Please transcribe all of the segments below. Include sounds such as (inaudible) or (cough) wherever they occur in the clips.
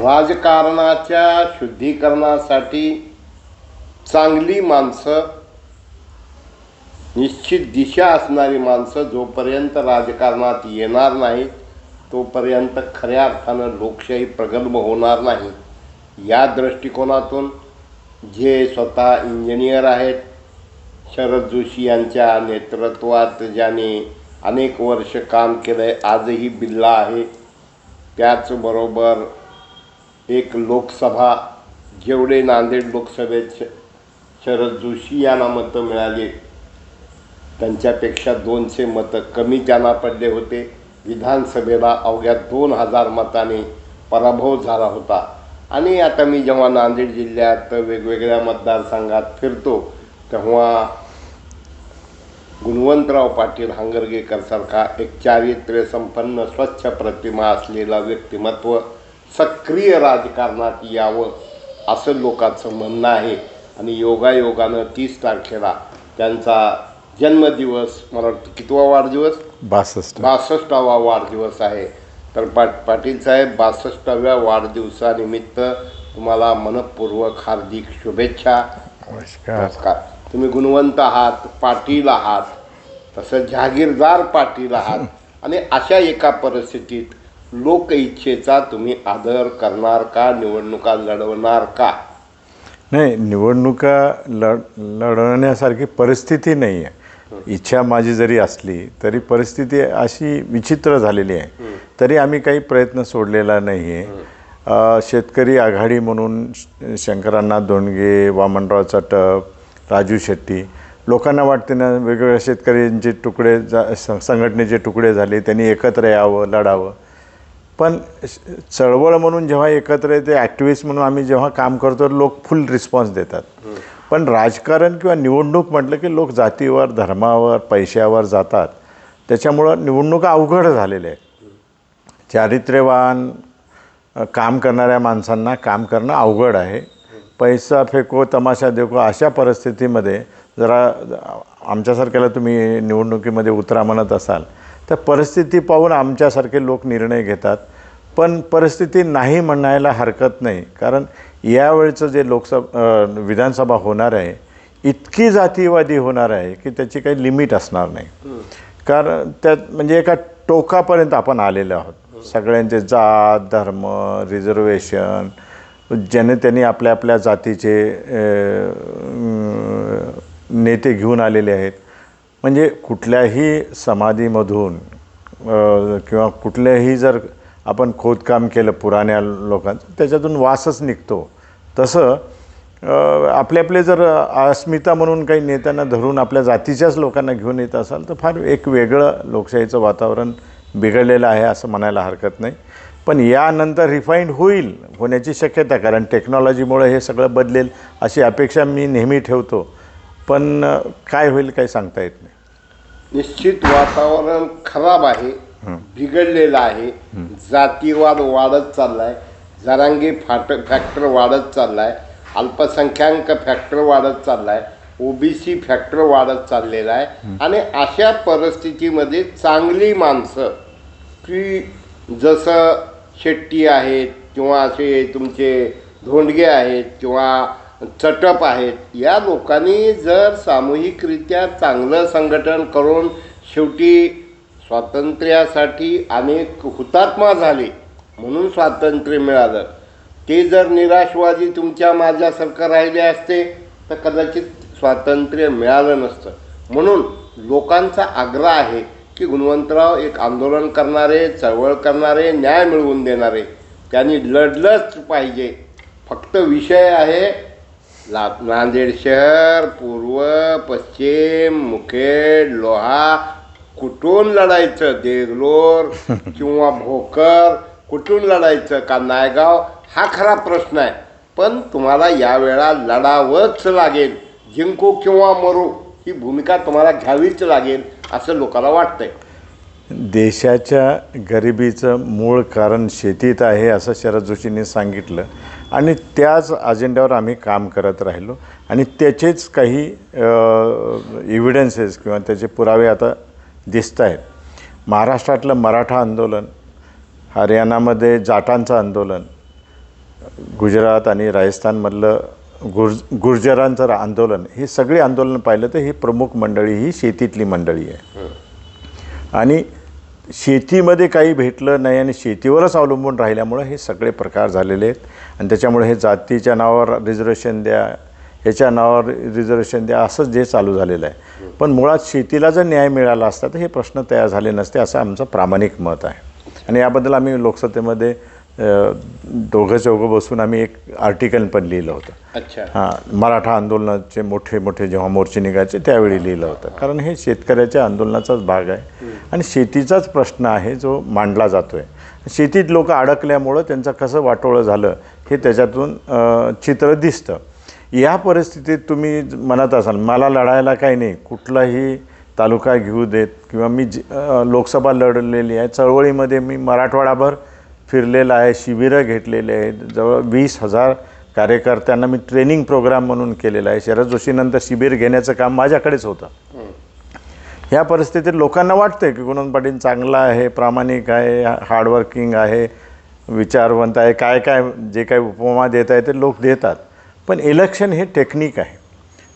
राजकारणाच्या शुद्धीकरणासाठी चांगली माणसं निश्चित दिशा असणारी माणसं जोपर्यंत राजकारणात येणार नाहीत तोपर्यंत खऱ्या अर्थानं लोकशाही प्रगल्भ होणार नाही. या दृष्टिकोनातून जे स्वतः इंजिनियर आहेत शरद जोशी यांच्या नेतृत्वात ज्याने अनेक वर्ष काम केलं आहे आजही बिल्ला आहे त्याचबरोबर एक लोकसभा जेवढे नांदेड लोकसभेत श शरद जोशी यांना मतं मिळाली त्यांच्यापेक्षा दोनशे मतं कमी त्यांना पडले होते विधानसभेला अवघ्या दोन हजार मताने पराभव झाला होता. आणि आता मी जेव्हा नांदेड जिल्ह्यात वेगवेगळ्या मतदारसंघात फिरतो तेव्हा गुणवंतराव पाटील हंगरगेकरसारखा एक चारित्र्य संपन्न स्वच्छ प्रतिमा असलेला व्यक्तिमत्व सक्रिय राजकारणात यावं असं लोकांचं म्हणणं आहे. आणि योगायोगानं तीस तारखेला त्यांचा जन्मदिवस मला वाटतं कितवा वाढदिवस? बासष्ट. बासष्टावा वाढदिवस आहे. तर पा पाटील साहेब बासष्टाव्या वाढदिवसानिमित्त तुम्हाला मनपूर्वक हार्दिक शुभेच्छा. नमस्कार. नमस्कार. तुम्ही गुणवंत आहात पाटील आहात तसं जहागीरदार पाटील आहात. (laughs) आणि अशा एका परिस्थितीत लोकइच्छेचा तुम्ही आदर करणार का? निवडणुका लढवणार का? नाही निवडणुका लढ लढवण्यासारखी परिस्थिती नाही आहे. इच्छा माझी जरी असली तरी परिस्थिती अशी विचित्र झालेली आहे. तरी आम्ही काही प्रयत्न सोडलेला नाही आहे शेतकरी आघाडी म्हणून शंकरांना दोंडगे वामनराव चटप राजू शेट्टी लोकांना वाटते ना वेगवेगळ्या शेतकऱ्यांचे तुकडे जा संघटनेचे तुकडे झाले त्यांनी एकत्र यावं लढावं. पण श- चळवळ म्हणून जेव्हा एकत्र येते ॲक्टिव्हिस्ट म्हणून आम्ही जेव्हा काम करतो लोक फुल रिस्पॉन्स देतात. पण राजकारण किंवा निवडणूक म्हटलं की लोक जातीवर धर्मावर पैशावर जातात. त्याच्यामुळं निवडणुका अवघड झालेल्या आहेत चारित्र्यवान काम करणाऱ्या माणसांना काम करणं अवघड आहे. पैसा फेको तमाशा देखो अशा परिस्थितीमध्ये जरा आमच्यासारख्याला तुम्ही निवडणुकीमध्ये उतरा म्हणत असाल त्या परिस्थिती पाहून आमच्यासारखे लोक निर्णय घेतात. पण परिस्थिती नाही म्हणायला हरकत नाही. कारण यावेळचं जे लोकसभा विधानसभा होणार आहे इतकी जातीवादी होणार आहे की त्याची काही लिमिट असणार नाही. कारण त्यात म्हणजे एका टोकापर्यंत आपण आलेलो आहोत. सगळ्यांचे जात धर्म रिझर्वेशन ज्याने त्यांनी आपल्या आपल्या जातीचे नेते घेऊन आलेले आहेत. म्हणजे कुठल्याही समाधीमधून किंवा कुठल्याही जर आपण खोदकाम केलं पुराण्या लोकांचं त्याच्यातून वासच निघतो. तसं आपले आपले जर अस्मिता म्हणून काही नेत्यांना धरून आपल्या जातीच्याच लोकांना घेऊन येत असाल तर फार एक वेगळं लोकशाहीचं वातावरण बिघडलेलं आहे असं म्हणायला हरकत नाही. पण यानंतर रिफाईंड होईल होण्याची शक्यता कारण टेक्नॉलॉजीमुळे हे सगळं बदलेल अशी अपेक्षा मी नेहमी ठेवतो. पण काय होईल काही सांगता येत नाही. निश्चित वातावरण खराब आहे बिघडलेलं आहे जातीवाद वाढत चाललाय जरांगी फाट फॅक्टर वाढत चाललाय अल्पसंख्याक फॅक्टर वाढत चाललाय ओबीसी फॅक्टर वाढत चाललेला आहे. आणि अशा परिस्थितीमध्ये चांगली माणसं की जसं शेट्टी आहेत किंवा असे तुमचे धोंडगे आहेत किंवा चटप आहेत. या लोकांनी जर सामूहिकरित्या चांगलं संघटन करून शेवटी स्वातंत्र्यासाठी अनेक हुतात्मा झाले म्हणून स्वातंत्र्य मिळालं. ते जर निराशवादी तुमच्या माझ्यासारखं राहिले असते तर कदाचित स्वातंत्र्य मिळालं नसतं. म्हणून लोकांचा आग्रह आहे की गुणवंतराव एक आंदोलन करणारे चळवळ करणारे न्याय मिळवून देणारे. त्यांनी लढलंच पाहिजे. फक्त विषय आहे ला नांदेड शहर पूर्व पश्चिम मुखेड लोहा कुठून लढायचं? देगलोर (laughs) किंवा भोकर कुठून लढायचं का नायगाव? हा खरा प्रश्न आहे. पण तुम्हाला यावेळा लढावंच लागेल. जिंकू किंवा मरू ही भूमिका तुम्हाला घ्यावीच लागेल असं लोकांना वाटतंय. देशाच्या गरिबीचं मूळ कारण शेतीत आहे असं शरद जोशींनी सांगितलं. आणि त्याच अजेंड्यावर आम्ही काम करत राहिलो. आणि त्याचेच काही इव्हिडन्सेस किंवा त्याचे पुरावे आता दिसत आहेत. महाराष्ट्रातलं मराठा आंदोलन हरियाणामध्ये जाटांचं आंदोलन गुजरात आणि राजस्थानमधलं गुर्ज गुर्जरांचं आंदोलन ही सगळी आंदोलन पाहिलं तर ही प्रमुख मंडळी ही शेतीतली मंडळी आहे. आणि शेतीमध्ये काही भेटलं नाही आणि शेतीवरच अवलंबून राहिल्यामुळं हे सगळे प्रकार झालेले आहेत. आणि त्याच्यामुळे हे जातीच्या नावावर रिझर्वेशन द्या ह्याच्या नावावर रिझर्वेशन द्या असंच जे चालू झालेलं आहे. पण मुळात शेतीला जर न्याय मिळाला असता तर हे प्रश्न तयार झाले नसते असं आमचं प्रामाणिक मत आहे. आणि याबद्दल आम्ही लोकसत्तेमध्ये दोघं चौघं बसून आम्ही एक आर्टिकल पण लिहिलं होतं. अच्छा. हां मराठा आंदोलनाचे मोठे मोठे जेव्हा मोर्चे निघायचे त्यावेळी लिहिलं होतं. कारण हे शेतकऱ्याच्या आंदोलनाचाच भाग आहे. आणि शेतीचाच प्रश्न आहे जो मांडला जातो आहे शेतीत लोक अडकल्यामुळं त्यांचं कसं वाटोळं झालं हे त्याच्यातून चित्र दिसतं. या परिस्थितीत तुम्ही म्हणत असाल मला लढायला काही नाही कुठलाही तालुका घेऊ देत किंवा मी लोकसभा लढलेली आहे चळवळीमध्ये मी मराठवाडाभर फिरलेला आहे शिबिरं घेतलेले आहेत. जवळ वीस हजार कार्यकर्त्यांना मी ट्रेनिंग प्रोग्राम म्हणून केलेला आहे. शरद जोशीनंतर शिबिर घेण्याचं काम माझ्याकडेच होतं. ह्या परिस्थितीत लोकांना वाटतं की गुणवंत पाटील चांगला आहे प्रामाणिक आहे हार्डवर्किंग आहे विचारवंत आहे काय काय जे काय उपमा देत आहे ते लोक देतात. पण इलेक्शन हे टेक्निक आहे.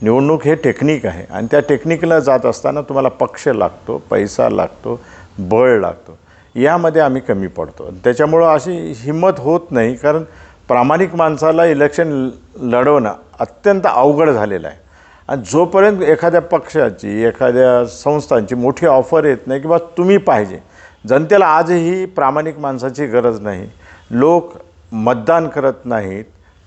निवडणूक हे टेक्निक आहे. आणि त्या टेक्निकला जात असताना तुम्हाला पक्ष लागतो पैसा लागतो बळ लागतो. यामध्ये आम्ही कमी पडतो. त्याच्यामुळं अशी हिंमत होत नाही कारण प्रामाणिक माणसाला इलेक्शन लढवणं अत्यंत अवघड झालेलं आहे. आणि जोपर्यंत एखाद्या पक्षाची एखाद्या संस्थांची मोठी ऑफर येत नाही किंवा तुम्ही पाहिजे जनतेला आजही प्रामाणिक माणसाची गरज नाही. लोक मतदान करत नाहीत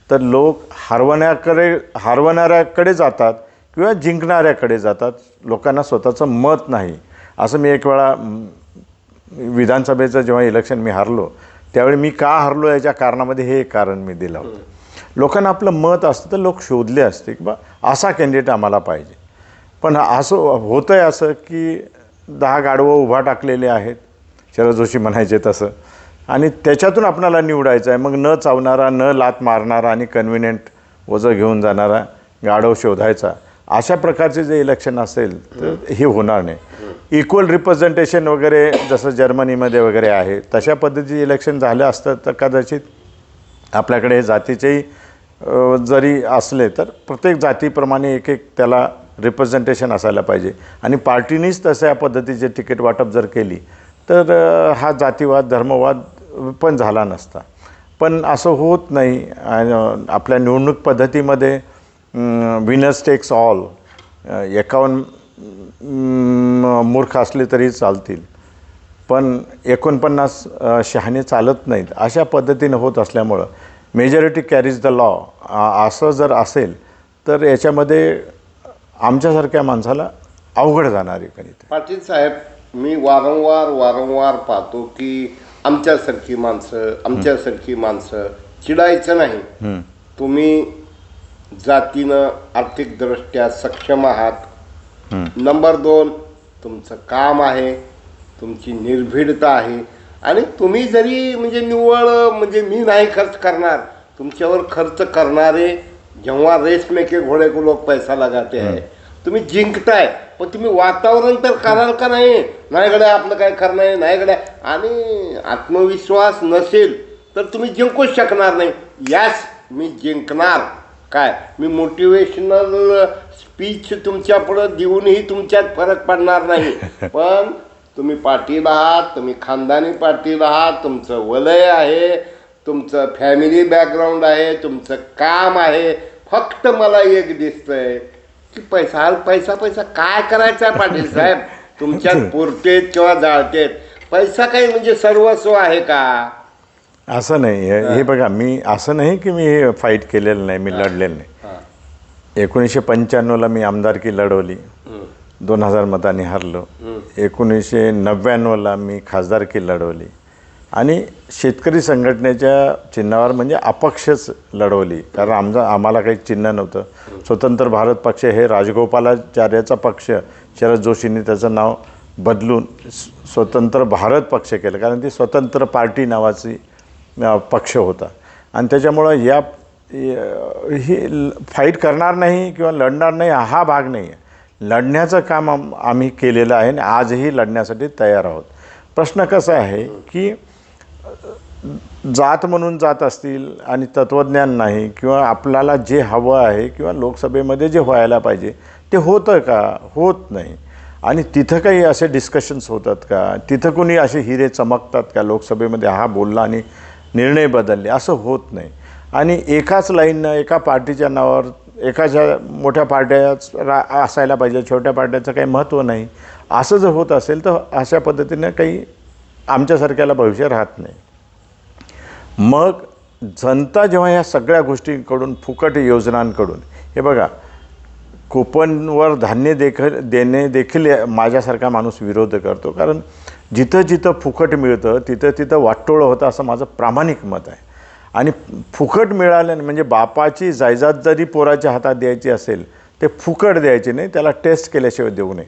तर लोक हरवण्याकडे हरवणाऱ्याकडे जातात किंवा जिंकणाऱ्याकडे जातात. लोकांना स्वतःचं मत नाही. असं मी एक वेळा विधानसभेचं जेव्हा इलेक्शन मी हारलो त्यावेळी मी का हरलो याच्या कारणामध्ये हे एक कारण मी दिलं होतं. लोकांना आपलं मत असतं तर लोक शोधले असते की बा असा कॅन्डिडेट आम्हाला पाहिजे. पण असं होतं आहे असं की दहा गाडवं उभा टाकलेले आहेत शरद जोशी म्हणायचे तसं आणि त्याच्यातून आपणाला निवडायचं आहे. मग न चावणारा न लात मारणारा आणि कन्व्हिनियंट वजं घेऊन जाणारा गाढव शोधायचा अशा प्रकारचे जे इलेक्शन असेल तर हे होणार नाही. इक्वल रिप्रेझेंटेशन वगैरे जसं जर्मनीमध्ये वगैरे आहे तशा पद्धतीचे इलेक्शन झालं असतं तर कदाचित आपल्याकडे जातीचेही जरी असले तर प्रत्येक जातीप्रमाणे एक एक त्याला रिप्रेझेंटेशन असायला पाहिजे. आणि पार्टीनीच या पद्धतीचे तिकीट वाटप जर केली तर हा जातीवाद धर्मवाद पण झाला नसता. पण असं होत नाही. आपल्या निवडणूक पद्धतीमध्ये विनर्स टेक्स ऑल एकावन्न मूर्ख असले तरी चालतील. पण एकोणपन्नास शहाणे चालत नाहीत. अशा पद्धतीनं होत असल्यामुळं मेजॉरिटी कॅरीज द लॉ असं जर असेल तर याच्यामध्ये आमच्यासारख्या माणसाला अवघड जाणार आहे कधी पाटील साहेब मी वारंवार वारंवार पाहतो की आमच्यासारखी माणसं आमच्यासारखी माणसं चिडायचं नाही. तुम्ही जातीनं आर्थिकदृष्ट्या सक्षम आहात नंबर दोन तुमचं काम आहे तुमची निर्भीडता आहे. आणि तुम्ही जरी म्हणजे निव्वळ म्हणजे मी नाही खर्च करणार तुमच्यावर खर्च करणारे जेव्हा रेस मेके घोडे को लोक पैसा लगाते आहे तुम्ही जिंकताय पण तुम्ही वातावरण तर कराल का नाही? नाही गड्या आपलं काय करणं आहे? नाही गड्या. आणि आत्मविश्वास नसेल तर तुम्ही जिंकूच शकणार नाही. यास मी जिंकणार. काय? मी मोटिवेशनल स्पीच तुमच्या पुढं देऊनही तुमच्यात फरक पडणार नाही. (laughs) पण तुम्ही पाटील आहात तुम्ही खानदानी पाटील आहात तुमचं वलय आहे तुमचं फॅमिली बॅकग्राऊंड आहे तुमचं काम आहे. फक्त मला एक दिसतंय की पैसा पैसा पैसा काय करायचा पाटील साहेब? (laughs) तुमच्यात पुरतेत किंवा जाळतेत. पैसा काही म्हणजे सर्वस्व आहे का? असं नाही. हे बघा मी असं नाही की मी फाईट केलेलं नाही मी लढलेलं नाही. एकोणीसशे पंच्याण्णवला मी आमदारकी लढवली. दोन हजार मतांनी हारलो. एकोणीसशे नव्याण्णवला मी खासदारकी लढवली. आणि शेतकरी संघटनेच्या चिन्हावर म्हणजे अपक्षच लढवली. कारण आमचा आम्हाला काही चिन्ह नव्हतं. स्वतंत्र भारत पक्ष हे राजगोपालाचार्याचा पक्ष शरद जोशींनी त्याचं नाव बदलून स्वतंत्र भारत पक्ष केलं. कारण ती स्वतंत्र पार्टी नावाची पक्ष होता. आणि त्याच्यामुळं य- ही ल- फाईट करणार नाही किंवा लढणार नाही हा भाग नाही आहे. लढण्याचं काम आम आम्ही केलेलं आहे आणि आजही लढण्यासाठी तयार आहोत. प्रश्न कसा आहे की जात म्हणून जात असतील आणि तत्त्वज्ञान नाही किंवा आपल्याला जे हवं आहे किंवा लोकसभेमध्ये जे व्हायला पाहिजे ते होतं का? होत नाही. आणि तिथं काही असे डिस्कशन्स होतात का? तिथं कोणी असे हिरे चमकतात का? लोकसभेमध्ये हा बोलला आणि निर्णय बदलले असं होत नाही. आणि एकाच लाईननं एका पार्टीच्या नावावर एकाच्या मोठ्या पार्ट्याच रा असायला पाहिजे छोट्या पार्ट्याचं काही महत्त्व नाही. असं जर होत असेल तर अशा पद्धतीनं काही आमच्यासारख्याला भविष्य राहत नाही. मग जनता जेव्हा ह्या सगळ्या गोष्टींकडून फुकट योजनांकडून हे बघा कुपनवर धान्य देख देणे देखील माझ्यासारखा माणूस विरोध करतो. कारण जिथं जिथं फुकट मिळतं तिथं तिथं वाटोळं होतं असं माझं प्रामाणिक मत आहे. आणि फुकट मिळाल्याने म्हणजे बापाची जायदाद जरी पोराच्या हातात द्यायची असेल ते फुकट द्यायचे नाही त्याला टेस्ट केल्याशिवाय देऊ नये.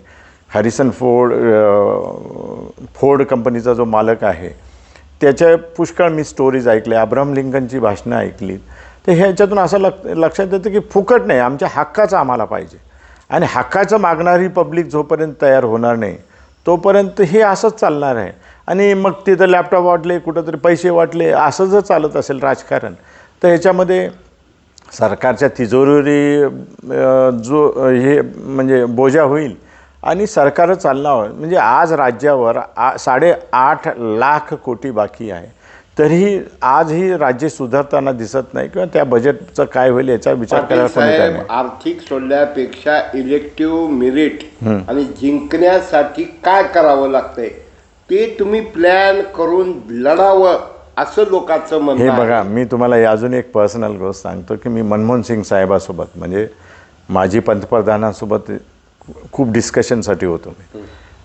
हॅरिसन फोर्ड फोर्ड कंपनीचा जो मालक आहे त्याच्या पुष्कळ मी स्टोरीज ऐकल्या अब्राहम लिंकनची भाषणं ऐकली. तर ह्याच्यातून असं लक लक्षात येतं की फुकट नाही आमच्या हक्काचं आम्हाला पाहिजे. आणि हक्काचं मागणारी पब्लिक जोपर्यंत तयार होणार नाही तोपर्यंत हे असंच चालणार आहे. आणि मग तिथं लॅपटॉप वाटले कुठंतरी पैसे वाटले असं जर चालत असेल राजकारण तर ह्याच्यामध्ये सरकारच्या तिजोरी जो हे म्हणजे बोजा होईल आणि सरकार चालणार म्हणजे आज राज्यावर आ साडेआठ लाख कोटी बाकी आहे. तरीही आजही राज्य सुधारताना दिसत नाही किंवा त्या बजेटचं काय होईल याचा विचार करायला आर्थिक सोडल्यापेक्षा इलेक्टिव्ह मेरिट आणि जिंकण्यासाठी काय करावं लागतंय? ते तुम्ही प्लॅन करून लढावं असं लोकांचं हे म्हणणं आहे. बघा मी तुम्हाला अजून एक पर्सनल गोष्ट सांगतो की मी मनमोहन सिंग साहेबासोबत म्हणजे माजी पंतप्रधानांसोबत खूप डिस्कशनसाठी होतो मी.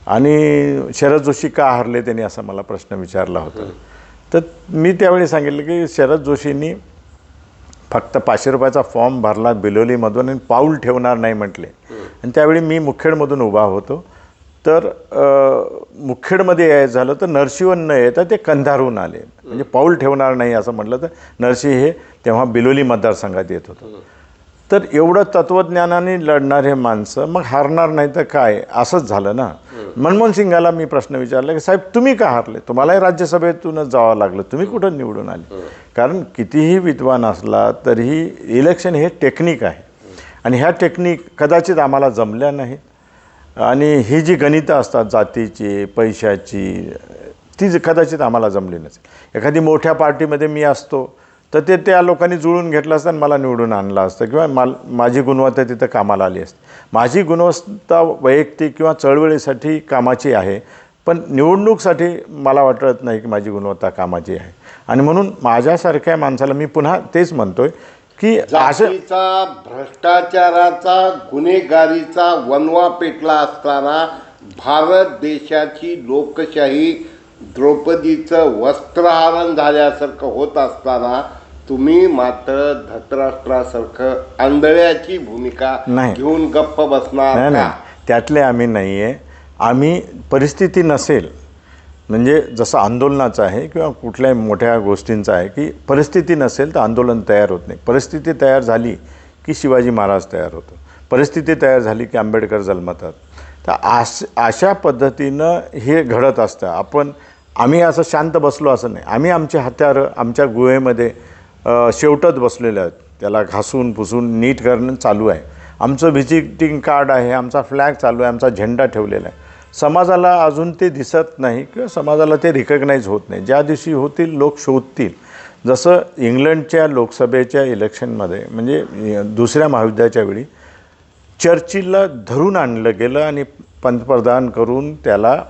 आणि शरद जोशी का हरले त्यांनी असा मला प्रश्न विचारला होता. तर मी त्यावेळी सांगितलं की शरद जोशींनी फक्त पाचशे रुपयाचा फॉर्म भरला बिलोलीमधून आणि पाऊल ठेवणार नाही म्हटले. आणि त्यावेळी मी मुखेडमधून उभा होतो. तर मुखेडमध्ये यायचं झालं तर नरशिवन न येता ते कंधारहून आले. म्हणजे पाऊल ठेवणार नाही असं म्हटलं तर नरसी हे तेव्हा बिलोली मतदारसंघात येत होतं. तर एवढं तत्त्वज्ञानाने लढणारे माणसं मग हारणार नाही तर काय? असंच झालं ना? मनमोहन सिंगाला मी प्रश्न विचारला की साहेब तुम्ही का हारले? तुम्हालाही राज्यसभेतूनच जावं लागलं. तुम्ही कुठं निवडून आले? कारण कितीही विद्वान असला तरीही इलेक्शन हे टेक्निक आहे. आणि ह्या टेक्निक कदाचित आम्हाला जमल्या नाहीत. आणि ही जी गणितं असतात जातीची पैशाची ती कदाचित आम्हाला जमली नसेल. एखादी मोठ्या पार्टीमध्ये मी असतो तर ते त्या लोकांनी जुळून घेतलं असतं आणि मला निवडून आणलं असतं किंवा माल माझी गुणवत्ता तिथं कामाला आली असते. माझी गुणवत्ता वैयक्तिक किंवा चळवळीसाठी कामाची आहे पण निवडणूकसाठी मला वाटत नाही की माझी गुणवत्ता कामाची आहे. आणि म्हणून माझ्यासारख्या माणसाला मी पुन्हा तेच म्हणतो आहे की असं जातीचा भ्रष्टाचाराचा गुन्हेगारीचा वनवा पेटला असताना भारत देशाची लोकशाही द्रौपदीचं वस्त्रहरण झाल्यासारखं होत असताना तुम्ही मात्र धतराष्ट्रासारखं आंधळ्याची भूमिका नाही. घेऊन गप्प बसणार नाही का? नाही त्यातले आम्ही नाही आहे आम्ही परिस्थिती नसेल म्हणजे जसं आंदोलनाचं आहे किंवा कुठल्याही मोठ्या गोष्टींचं आहे की परिस्थिती नसेल तर आंदोलन तयार होत नाही. परिस्थिती तयार झाली की शिवाजी महाराज तयार होतो परिस्थिती तयार झाली की आंबेडकर जन्मतात. तर आश अशा पद्धतीनं हे घडत असतं. आपण आम्ही असं शांत बसलो असं नाही. आम्ही आमचे हत्यारं आमच्या गुहेमध्ये शेवटत बसलेले आहेत. त्याला घासून पुसून नीट करणं चालू आहे. आमचं व्हिजिटिंग कार्ड आहे आमचा फ्लॅग चालू आहे आमचा झेंडा ठेवलेला आहे. समाजाला अजून ते दिसत नाही किंवा समाजाला ते रिकग्नाईज होत नाही. ज्या दिवशी होतील लोक शोधतील. जसं इंग्लंडच्या लोकसभेच्या इलेक्शनमध्ये म्हणजे दुसऱ्या महायुद्धाच्या वेळी चर्चिलला धरून आणलं गेलं आणि पंतप्रधान करून त्याला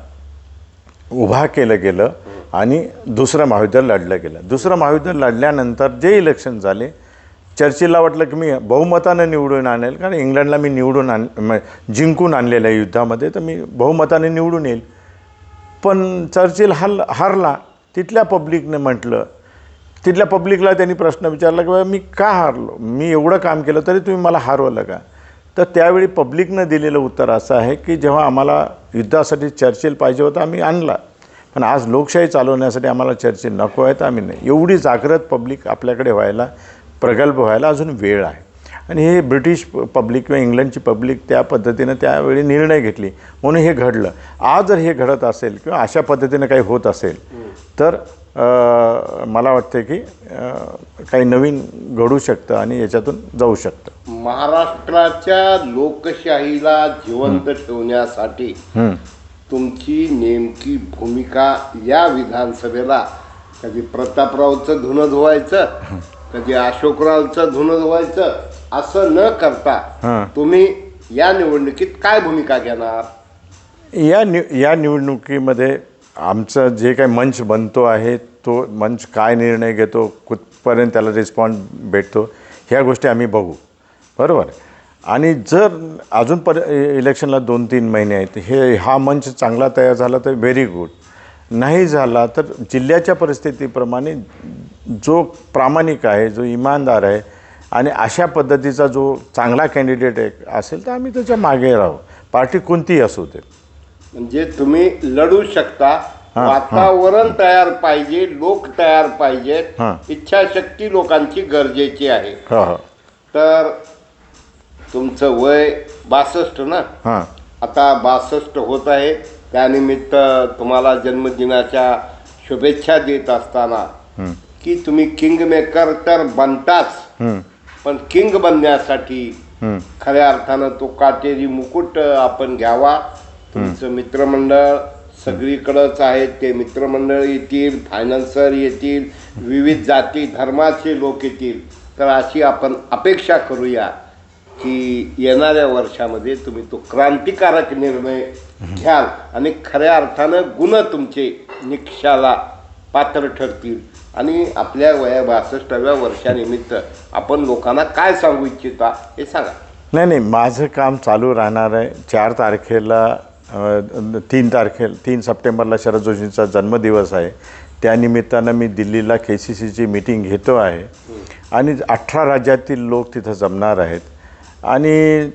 उभा केलं गेलं आणि दुसरं महायुद्ध लढलं गेलं. दुसरं महायुद्ध लढल्यानंतर जे इलेक्शन झाले चर्चिलला वाटलं की मी बहुमतानं निवडून आणेल कारण इंग्लंडला मी निवडून आण म- जिंकून आणलेलं आहे युद्धामध्ये तर मी बहुमताने निवडून येईल. पण चर्चिल हल हारला तिथल्या पब्लिकने म्हटलं तिथल्या पब्लिकला त्यांनी प्रश्न विचारला की बाबा मी का हारलो? मी एवढं काम केलं तरी तुम्ही मला हारवलं का? तर त्यावेळी पब्लिकनं दिलेलं उत्तर असं आहे की जेव्हा आम्हाला युद्धासाठी चर्चिल पाहिजे होता आम्ही आणला. पण आज लोकशाही चालवण्यासाठी आम्हाला चर्चिल नको आहे तर आम्ही नाही. एवढी जागृत पब्लिक आपल्याकडे व्हायला प्रगल्भ व्हायला अजून वेळ आहे. आणि हे ब्रिटिश पब्लिक किंवा इंग्लंडची पब्लिक त्या पद्धतीनं त्यावेळी निर्णय घेतली. म्हणून हे घडलं. आज जर हे घडत असेल किंवा अशा पद्धतीनं काही होत असेल तर मला वाटते की काही नवीन घडू शकतं आणि याच्यातून जाऊ शकतं. महाराष्ट्राच्या लोकशाहीला जिवंत ठेवण्यासाठी. तुमची नेमकी भूमिका या विधानसभेला कधी प्रतापरावचं धुणं धुवायचं कधी अशोकरावचं धुणं धुवायचं असं न करता हां. तुम्ही या निवडणुकीत काय भूमिका घेणार? या नि या निवडणुकीमध्ये आमचं जे काही मंच बनतो आहे तो मंच काय निर्णय घेतो कुठपर्यंत त्याला रिस्पॉन्स भेटतो ह्या गोष्टी आम्ही बघू. बरोबर? आणि जर अजून पर इलेक्शनला दोन तीन महिने आहेत हे हा मंच चांगला तयार झाला तर व्हेरी गुड नाही झाला तर जिल्ह्याच्या परिस्थितीप्रमाणे जो प्रामाणिक आहे जो इमानदार आहे आणि अशा पद्धतीचा जो चांगला कॅन्डिडेट असेल तर आम्ही त्याच्यामागे राहू. पार्टी कोणतीही असू दे. म्हणजे तुम्ही लढू शकता वातावरण तयार पाहिजे लोक तयार पाहिजेत. इच्छाशक्ती लोकांची गरजेची आहे. हो हो. तर तुमचं वय बासष्ट ना? हां. आता बासष्ट होत आहे. त्यानिमित्त तुम्हाला जन्मदिनाच्या शुभेच्छा देत असताना की तुम्ही किंग मेकर तर बनताच. पण किंग बनण्यासाठी. खऱ्या अर्थानं तो काटेरी मुकुट आपण घ्यावा. तुमचं मित्रमंडळ सगळीकडंच आहे. ते मित्रमंडळ येतील फायनान्सर येतील विविध जाती धर्माचे लोक येतील. तर अशी आपण अपेक्षा करूया. की येणाऱ्या वर्षामध्ये तुम्ही तो क्रांतिकारक निर्णय घ्याल आणि खऱ्या अर्थानं गुण तुमचे निक्षाला पात्र ठरतील. आणि आपल्या वया बासष्टाव्या वर्षानिमित्त आपण लोकांना काय सांगू इच्छिता हे सांगा. नाही नाही माझं काम चालू राहणार आहे. चार तारखेला तीन तारखेला तीन सप्टेंबरला शरद जोशींचा जन्मदिवस आहे. त्यानिमित्तानं मी दिल्लीला के सी सीची मीटिंग घेतो आहे. आणि अठरा राज्यातील लोक तिथं जमणार आहेत. आणि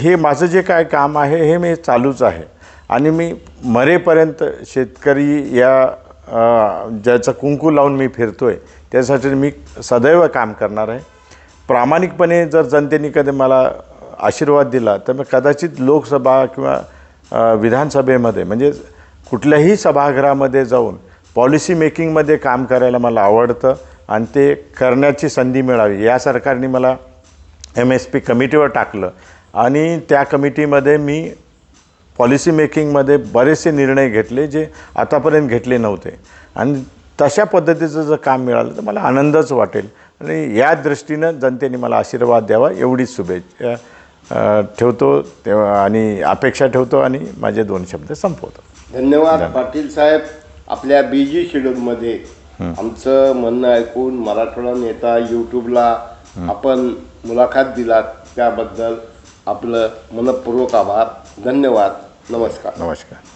हे माझं जे काय काम आहे हे मी चालूच आहे. आणि मी मरेपर्यंत शेतकरी या ज्याचा ज्याचं कुंकू लावून मी फिरतो आहे त्यासाठी मी सदैव काम करणार आहे. प्रामाणिकपणे जर जनतेने कधी मला आशीर्वाद दिला तर मी कदाचित लोकसभा किंवा विधानसभेमध्ये म्हणजे कुठल्याही सभागृहामध्ये जाऊन पॉलिसी मेकिंगमध्ये काम करायला मला आवडतं आणि ते करण्याची संधी मिळावी या सरकारने मला एम एस पी कमिटीवर टाकलं. आणि त्या कमिटीमध्ये मी पॉलिसी मेकिंगमध्ये बरेचसे निर्णय घेतले जे आतापर्यंत घेतले नव्हते. आणि तशा पद्धतीचं जर काम मिळालं तर मला आनंदच वाटेल. आणि या दृष्टीनं जनतेने मला आशीर्वाद द्यावा एवढीच शुभेच्छा ठेवतो तेव्हा आणि अपेक्षा ठेवतो आणि माझे दोन शब्द संपवतो. धन्यवाद पाटील साहेब. आपल्या बिजी शेड्यूलमध्ये आमचं म्हणणं ऐकून मराठवाडा नेता यूट्यूबला आपण मुलाखत दिलात त्याबद्दल आपलं मनपूर्वक आभार. धन्यवाद. नमस्कार. नमस्कार.